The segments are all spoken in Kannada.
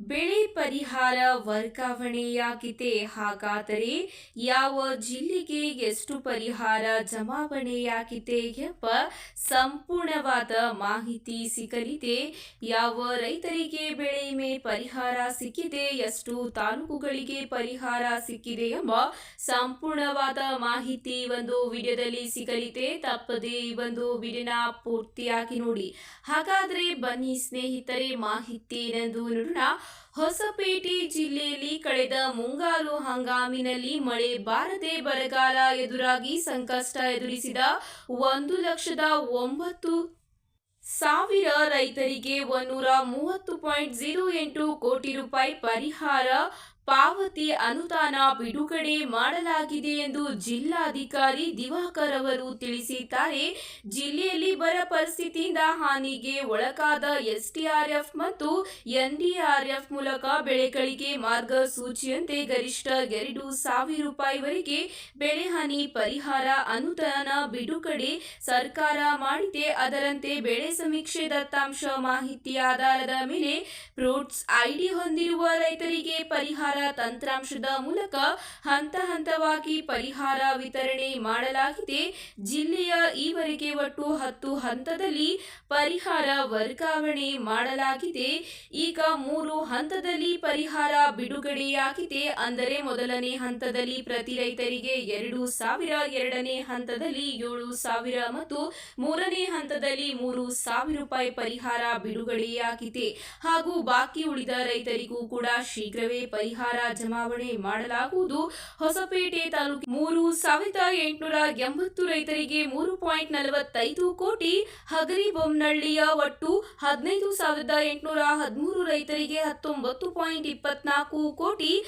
ಬೆಳೆ ಪರಿಹಾರ ವರ್ಗಾವಣೆಯಾಗಿದೆ. ಹಾಗಾದರೆ ಯಾವ ಜಿಲ್ಲೆಗೆ ಎಷ್ಟು ಪರಿಹಾರ ಜಮಾವಣೆಯಾಗಿದೆ ಎಂಬ ಸಂಪೂರ್ಣವಾದ ಮಾಹಿತಿ ಸಿಗಲಿದೆ. ಯಾವ ರೈತರಿಗೆ ಬೆಳೆ ವಿಮೆ ಪರಿಹಾರ ಸಿಕ್ಕಿದೆ, ಎಷ್ಟು ತಾಲೂಕುಗಳಿಗೆ ಪರಿಹಾರ ಸಿಕ್ಕಿದೆ ಎಂಬ ಸಂಪೂರ್ಣವಾದ ಮಾಹಿತಿ ಒಂದು ವಿಡಿಯೋದಲ್ಲಿ ಸಿಗಲಿದೆ. ತಪ್ಪದೆ ಈ ಒಂದು ವಿಡಿಯೋನ ಪೂರ್ತಿಯಾಗಿ ನೋಡಿ. ಹಾಗಾದರೆ ಬನ್ನಿ ಸ್ನೇಹಿತರೆ, ಮಾಹಿತಿ ಏನೆಂದು ನೋಡೋಣ. ಹೊಸಪೇಟೆ ಜಿಲ್ಲೆಯಲ್ಲಿ ಕಳೆದ ಮುಂಗಾರು ಹಂಗಾಮಿನಲ್ಲಿ ಮಳೆ ಬಾರದೆ ಬರಗಾಲ ಎದುರಾಗಿ ಸಂಕಷ್ಟ ಎದುರಿಸಿದ ಒಂದು ಲಕ್ಷದ ಒಂಬತ್ತು ಸಾವಿರ ರೈತರಿಗೆ ಒಂದೂರ ಮೂವತ್ತು ಪಾಯಿಂಟ್ ಜೀರೋ ಎಂಟು ಕೋಟಿ ರೂಪಾಯಿ ಪರಿಹಾರ ಪಾವತಿ ಅನುದಾನ ಬಿಡುಗಡೆ ಮಾಡಲಾಗಿದೆ ಎಂದು ಜಿಲ್ಲಾಧಿಕಾರಿ ದಿವಾಕರ್ ಅವರು ತಿಳಿಸಿದ್ದಾರೆ. ಜಿಲ್ಲೆಯಲ್ಲಿ ಬರ ಪರಿಸ್ಥಿತಿಯಿಂದ ಹಾನಿಗೆ ಒಳಗಾದ ಎಸ್ಡಿಆರ್ಎಫ್ ಮತ್ತು ಎನ್ಡಿಆರ್ಎಫ್ ಮೂಲಕ ಬೆಳೆಗಳಿಗೆ ಮಾರ್ಗಸೂಚಿಯಂತೆ ಗರಿಷ್ಠ ಎರಡು ಸಾವಿರ ರೂಪಾಯಿವರೆಗೆ ಬೆಳೆ ಹಾನಿ ಪರಿಹಾರ ಅನುದಾನ ಬಿಡುಗಡೆ ಸರ್ಕಾರ ಮಾಡಿದೆ. ಅದರಂತೆ ಬೆಳೆ ಸಮೀಕ್ಷೆ ದತ್ತಾಂಶ ಮಾಹಿತಿ ಆಧಾರದ ಮೇಲೆ ಫ್ರೂಟ್ಸ್ ಐಡಿ ಹೊಂದಿರುವ ರೈತರಿಗೆ ಪರಿಹಾರ ತಂತ್ರಾಂಶದ ಮೂಲಕ ಹಂತ ಹಂತವಾಗಿ ಪರಿಹಾರ ವಿತರಣೆ ಮಾಡಲಾಗಿದೆ. ಜಿಲ್ಲೆಯ ಈವರೆಗೆ ಒಟ್ಟು ಹತ್ತು ಹಂತದಲ್ಲಿ ಪರಿಹಾರ ವರ್ಗಾವಣೆ ಮಾಡಲಾಗಿದೆ. ಈಗ ಮೂರು ಹಂತದಲ್ಲಿ ಪರಿಹಾರ ಬಿಡುಗಡೆಯಾಗಿದೆ. ಅಂದರೆ ಮೊದಲನೇ ಹಂತದಲ್ಲಿ ಪ್ರತಿ ರೈತರಿಗೆ ಎರಡು ಸಾವಿರ, ಎರಡನೇ ಹಂತದಲ್ಲಿ ಏಳು ಸಾವಿರ ಮತ್ತು ಮೂರನೇ ಹಂತದಲ್ಲಿ ಮೂರು ಸಾವಿರ ರೂಪಾಯಿ ಪರಿಹಾರ ಬಿಡುಗಡೆಯಾಗಿದೆ. ಹಾಗೂ ಬಾಕಿ ಉಳಿದ ರೈತರಿಗೂ ಕೂಡ ಶೀಘ್ರವೇ ಪರಿಹಾರ ಜಮಾವಣೆ ಮಾಡಲಾಗುವುದು. ಹೊಸಪೇಟೆ ತಾಲೂಕು ಮೂರು ಸಾವಿರದ ಎಂಟುನೂರ ಎಂಬತ್ತು ರೈತರಿಗೆ ಮೂರು ಪಾಯಿಂಟ್ ನಲವತ್ತೈದು ಕೋಟಿ. ಹಗರಿಬೊಮ್ಮನಹಳ್ಳಿಯ ಒಟ್ಟು ಹದಿನೈದು ಸಾವಿರದ ಎಂಟುನೂರ ಹದಿಮೂರು ರೈತರಿಗೆ ಹತ್ತೊಂಬತ್ತು ಪಾಯಿಂಟ್ ಇಪ್ಪತ್ನಾಲ್ಕು ಕೋಟಿ.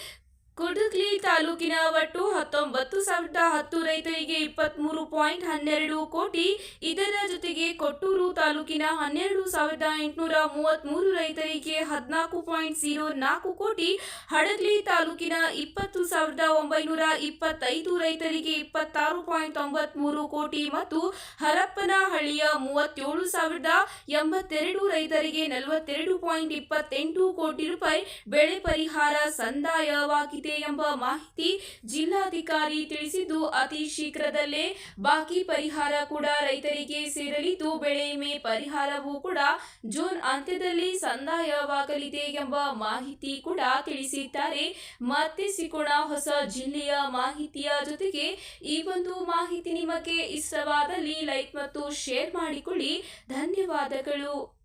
ಕುಡುಗ್ಲಿ ತಾಲೂಕಿನ ಒಟ್ಟು ಹತ್ತೊಂಬತ್ತು ಸಾವಿರದ ಹತ್ತು ರೈತರಿಗೆ ಇಪ್ಪತ್ಮೂರು ಪಾಯಿಂಟ್ ಹನ್ನೆರಡು ಕೋಟಿ. ಇದರ ಜೊತೆಗೆ ಕೊಟ್ಟೂರು ತಾಲೂಕಿನ ಹನ್ನೆರಡು ಸಾವಿರದ ಎಂಟುನೂರ ಮೂವತ್ಮೂರು ರೈತರಿಗೆ ಹದಿನಾಲ್ಕು ಪಾಯಿಂಟ್ ಜೀರೋ ನಾಲ್ಕು ಕೋಟಿ. ಹಡಗ್ಲಿ ತಾಲೂಕಿನ ಇಪ್ಪತ್ತು ಸಾವಿರದ ಒಂಬೈನೂರ ಇಪ್ಪತ್ತೈದು ರೈತರಿಗೆ ಇಪ್ಪತ್ತಾರು ಪಾಯಿಂಟ್ ತೊಂಬತ್ಮೂರು ಕೋಟಿ ಮತ್ತು ಹರಪ್ಪನಹಳ್ಳಿಯ ಮೂವತ್ತೇಳು ಸಾವಿರದ ಎಂಬತ್ತೆರಡು ರೈತರಿಗೆ ನಲವತ್ತೆರಡು ಪಾಯಿಂಟ್ ಇಪ್ಪತ್ತೆಂಟು ಕೋಟಿ ರೂಪಾಯಿ. ಬೆಳೆ ಪರಿಹಾರ ಸಂದಾಯವಾಗಿದೆ ಎಂಬ ಮಾಹಿತಿ ಜಿಲ್ಲಾಧಿಕಾರಿ ತಿಳಿಸಿದ್ದು, ಅತಿ ಶೀಘ್ರದಲ್ಲೇ ಬಾಕಿ ಪರಿಹಾರ ಕೂಡ ರೈತರಿಗೆ ಸೇರಲಿದ್ದು, ಬೆಳೆ ವಿಮೆ ಪರಿಹಾರವೂ ಕೂಡ ಜೂನ್ ಅಂತ್ಯದಲ್ಲಿ ಸಂದಾಯವಾಗಲಿದೆ ಎಂಬ ಮಾಹಿತಿ ಕೂಡ ತಿಳಿಸಿದ್ದಾರೆ. ಮತ್ತೆ ಸಿಗೋಣ ಹೊಸ ಜಿಲ್ಲೆಯ ಮಾಹಿತಿಯ ಜೊತೆಗೆ ಈ ಒಂದು ಮಾಹಿತಿ ನಿಮಗೆ ಇಷ್ಟವಾದಲ್ಲಿ ಲೈಕ್ ಮತ್ತು ಶೇರ್ ಮಾಡಿಕೊಳ್ಳಿ. ಧನ್ಯವಾದಗಳು.